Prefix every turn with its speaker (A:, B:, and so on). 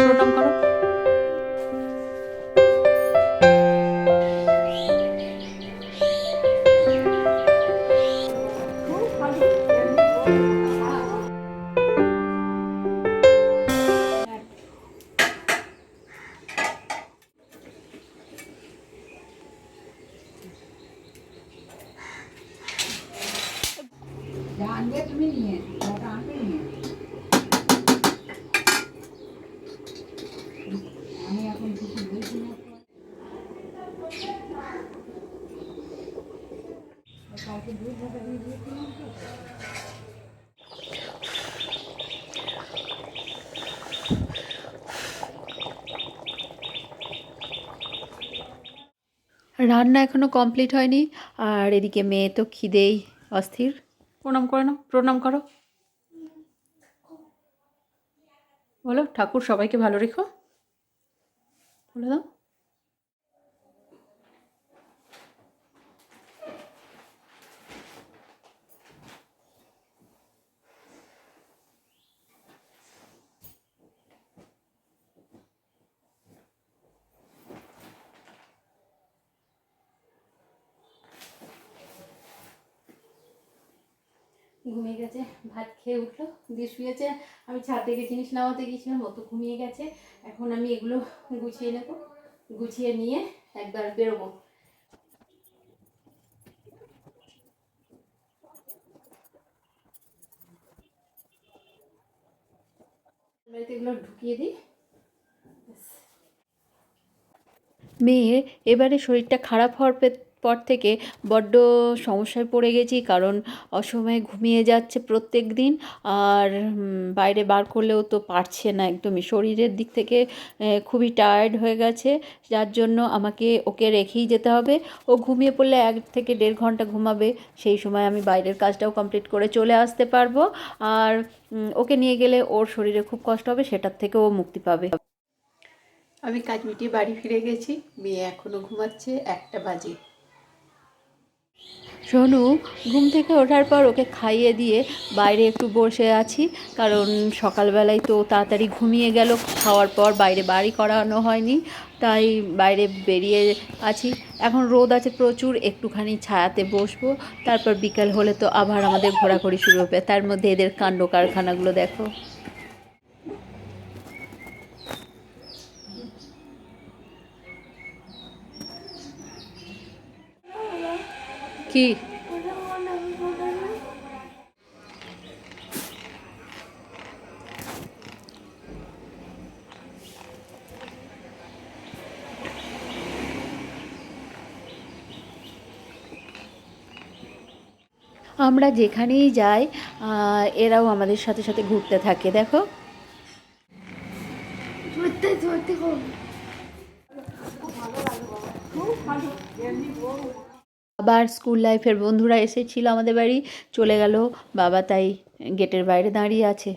A: প্রণাম করো
B: জানবে তুমি নিয়ে ওটা আনবে নিয়ে আমি এখন কিছু বলছি না তো। কালকে দুধ ভাতা দিয়ে দিয়েছিলাম তো।
C: রান্না এখনও কমপ্লিট হয়নি, আর এদিকে মেয়ে তো খিদেই অস্থির।
A: প্রণাম করে নাও, প্রণাম করো। বলো, ঠাকুর সবাইকে ভালো রেখো। বলে দাও। ঘুমিয়ে গেছে, ভাত খেয়ে উঠল, দিয়ে শুয়েছে। আমি ছাদ থেকে জিনিস নামাতে গিয়েছিলাম অত ঘুমিয়ে গেছে। এখন আমি এগুলো গুছিয়ে নেব, গুছিয়ে নিয়ে একবার বেরোবো। বাড়িতে এগুলো ঢুকিয়ে দিই।
C: মেয়ের এবারে শরীরটা খারাপ হওয়ার পর থেকে বড্ড সমস্যায় পড়ে গেছি, কারণ অসময়ে ঘুমিয়ে যাচ্ছে প্রত্যেক দিন আর বাইরে বার করলেও তো পারছে না একদমই। শরীরের দিক থেকে খুবই টায়ার্ড হয়ে গেছে, যার জন্য আমাকে ওকে রেখেই যেতে হবে। ও ঘুমিয়ে পড়লে এক থেকে দেড় ঘণ্টা ঘুমাবে, সেই সময় আমি বাইরের কাজটাও কমপ্লিট করে চলে আসতে পারব। আর ওকে নিয়ে গেলে ওর শরীরে খুব কষ্ট হবে, সেটার থেকে ও মুক্তি পাবে।
A: আমি কাজ মিটিয়ে বাড়ি ফিরে গেছি, মেয়ে এখনও ঘুমাচ্ছে, একটা বাজে।
C: সোনু ঘুম থেকে ওঠার পর ওকে খাইয়ে দিয়ে বাইরে একটু বসে আছি। কারণ সকালবেলায় তো তাড়াতাড়ি ঘুমিয়ে গেল, খাওয়ার পর বাইরে বাড়ি করানো হয়নি, তাই বাইরে বেরিয়ে আছি। এখন রোদ আছে প্রচুর, একটুখানি ছায়াতে বসবো। তারপর বিকাল হলে তো আবার আমাদের ঘোরাঘুরি শুরু হবে। তার মধ্যে এদের কাণ্ড কারখানাগুলো দেখো। কি? আমরা যেখানেই যাই এরাও আমাদের সাথে সাথে ঘুরতে থাকে দেখো। আবার স্কুল লাইফের বন্ধুরা এসেছিল আমাদের বাড়ি, চলে গেল বাবা তাই গেটের বাইরে দাঁড়িয়ে আছে।